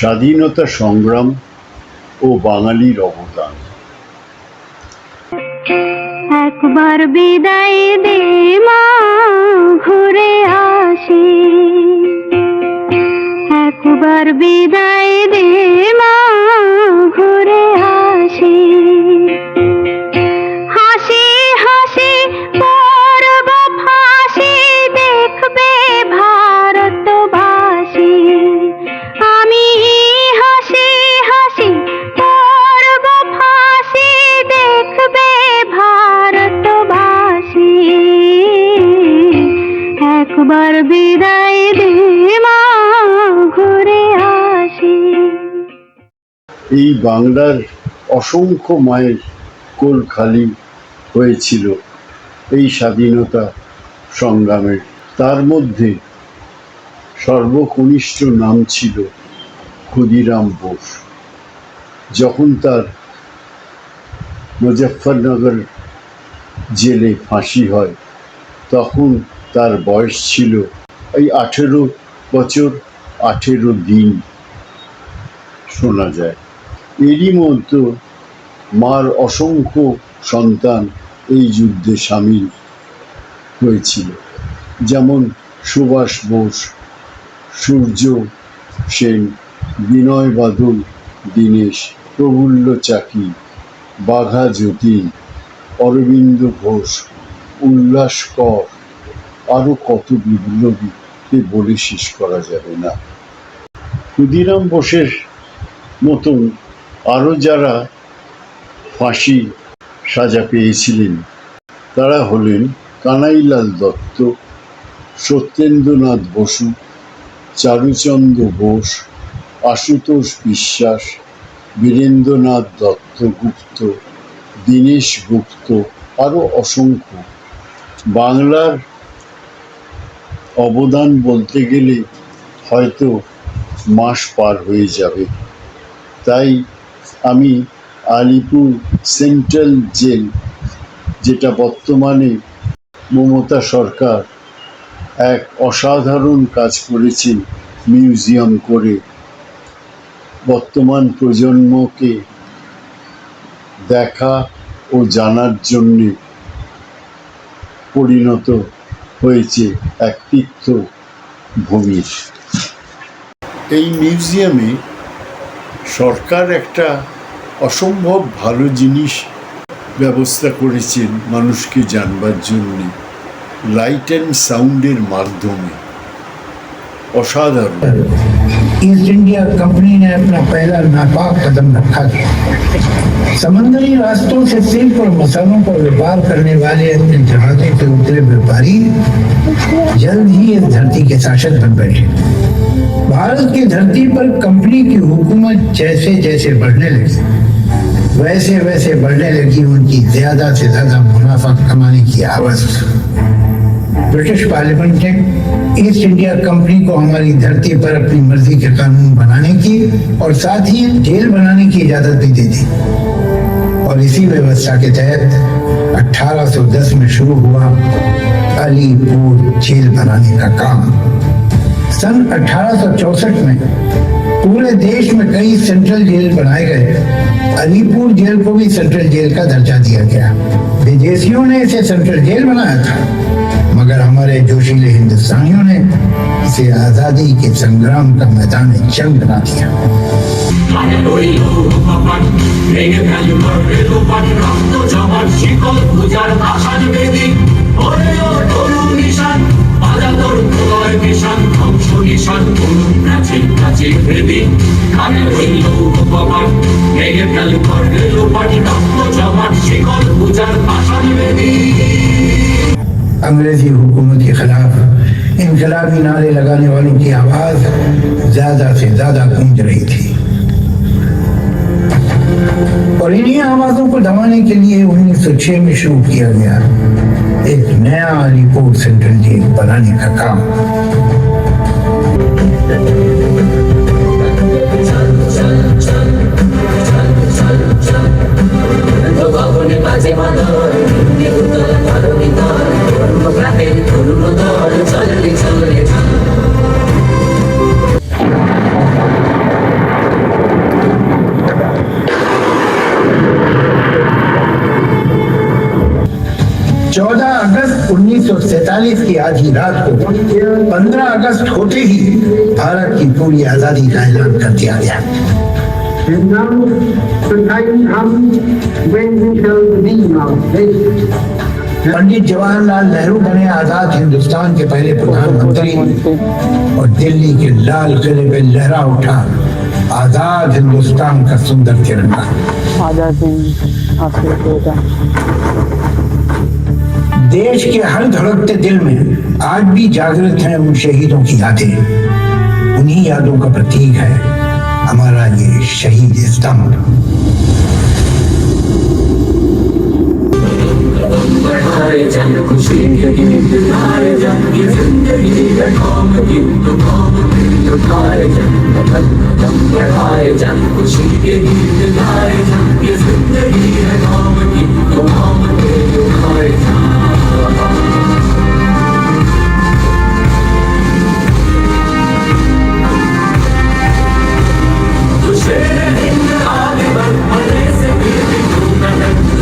স্বাধীনতা সংগ্রাম ও বাঙালির অবদান। একবার বিদায় দে মা, ঘুরে আসি। একবার বিদায় দে মা এই বাংলার অসংখ্য মায়ের কোল খালি হয়েছিল এই স্বাধীনতা সংগ্রামের। তার মধ্যে সর্বকনিষ্ঠ নাম ছিল ক্ষুদিরাম বোস। যখন তার মুজফ্ফরনগর জেলে ফাঁসি হয়, তখন তার বয়স ছিল এই আঠেরো বছর, আঠেরো দিন। শোনা যায় এরই মধ্যে মার অসংখ্য সন্তান এই যুদ্ধে সামিল হয়েছিল। যেমন সুভাষ বোস, সূর্য সেন, বিনয় বাদল, দীনেশ, প্রফুল্ল চাকি, বাঘা যতীন অরবিন্দ ঘোষ, উল্লাস কর আরও কত বিপ্লবী এ বলে শেষ করা যাবে না। ক্ষুদিরাম বোসের মতন আরও যারা ফাঁসি সাজা পেয়েছিলেন, তারা হলেন কানাইলাল দত্ত, সত্যেন্দ্রনাথ বসু, চারুচন্দ্র বোস, আশুতোষ বিশ্বাস, বীরেন্দ্রনাথ দত্তগুপ্ত, দীনেশ গুপ্ত আরও অসংখ্য। বাংলার অবদান বলতে গেলে হয়তো মাস পার হয়ে যাবে। তাই আমি আলিপুর সেন্ট্রাল জেল, যেটা বর্তমানে মমতা সরকার এক অসাধারণ কাজ করেছেন মিউজিয়াম করে। বর্তমান প্রজন্মকে দেখা ও জানার জন্যে পরিণত হয়েছে এক তীর্থ ভূমির। এই মিউজিয়ামে সরকার একটা অসম্ভব ভালো জিনিস ব্যবস্থা করেছেন মানুষকে জানবার জন্যে। লাইট অ্যান্ড সাউন্ডের মাধ্যমে। অসাধারণ। ایسٹ انڈیا کمپنی نے اپنا پہلا ناپاک قدم رکھا تھا سمندری راستوں سے سلک اور مسالوں پر ویپار کرنے والے اپنے جہازوں سے اترے ویپاری جلد ہی اس دھرتی کے شاشک بن بیٹھے۔ بھارت کی دھرتی پر کمپنی کی حکومت جیسے جیسے بڑھنے لگی، ویسے ویسے بڑھنے لگی، ان کی زیادہ سے زیادہ منافع کمانے کی آواز۔ برٹش پارلیمنٹ نے ایسٹ انڈیا کمپنی کو ہماری دھرتی پر اپنی مرضی کے قانون بنانے کی اور ساتھ ہی جیل بنانے کی اجازت بھی دی تھی۔ اور اسی ویوستہ کے تحت اٹھارہ سو دس میں شروع ہوا علی پور جیل بنانے کا کام۔ سن اٹھارہ سو چونسٹھ میں پورے دیش میں کئی سینٹرل جیل بنائے گئے۔ علی پور جیل کو بھی سینٹرل جیل کا درجہ دیا گیا۔ دیجیسیوں نے اسے سینٹرل جیل بنایا تھا۔ مگر ہمارے جوشیل ہندوستانیوں نے اسے آزادی کے سنگرام کا میدان جنگ بنا دیا۔ Thank you. انگریزی حکومت کے خلاف انقلابی نعرے لگانے والوں کی آواز زیادہ سے زیادہ گونج رہی تھی۔ اور انہیں آوازوں کو دبانے کے لیے انیس سو چھ میں شروع کیا گیا۔ ایک نیا علی پور سینٹرل جیل بنانے کا کام۔ چودہ اگست انیس سو سینتالیس کی آدھی رات کو پندرہ اگست ہوتے ہی بھارت کی پوری آزادی کا اعلان کر دیا گیا۔ And now, sometimes come when we shall leave our place. پنڈت جواہر لال نہرو بنے آزاد ہندوستان کے پہلے پردھان منتری اور دلی کے لال قلعے پہ لہرا اٹھا آزاد ہندوستان کا سندر ترنگا دیش کے ہر دھڑکتے دل میں آج بھی جاگرت ہیں ان شہیدوں کی یادیں۔ انہی یادوں کا پرتیک ہے ہمارا Shahid ইসলাম। खुशी के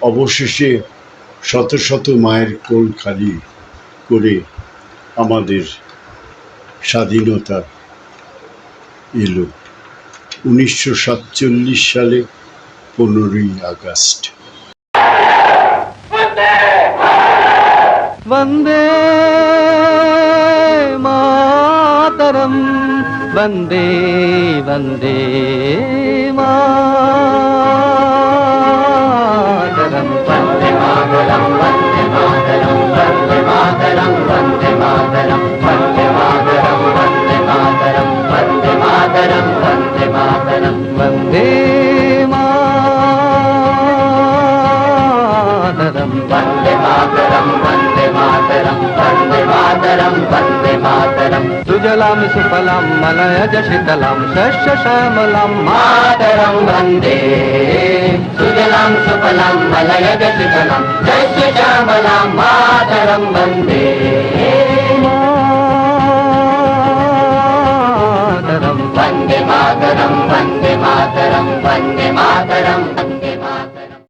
অবশেষে শত শত মায়ের কোল খালি করে আমাদের স্বাধীনতা এলো। উনিশশো সাতচল্লিশ সালে পনেরোই আগস্ট। বন্দে মাতরম। বন্দে বন্দে মা मातरम् वन्दे मातरम् वन्दे मातरम् वन्दे मातरम् वन्दे मातरम् वन्दे मातरम् वन्दे मातरम् वन्दे मातरम् वन्दे मातरम् वन्दे मातरम् वन्दे मातरम् वन्दे मातरम् वन्दे मातरम् वन्दे मातरम् सुजलां सुफलां मलयज शीतलां शस्य श्यामलां मातरं वन्दे सुजलां सुफलां జగదశిఖరం జై శ్రీశ్యామల మాతరం వందే మాతరం వందే మాతరం వందే మాతరం వందే మాతరం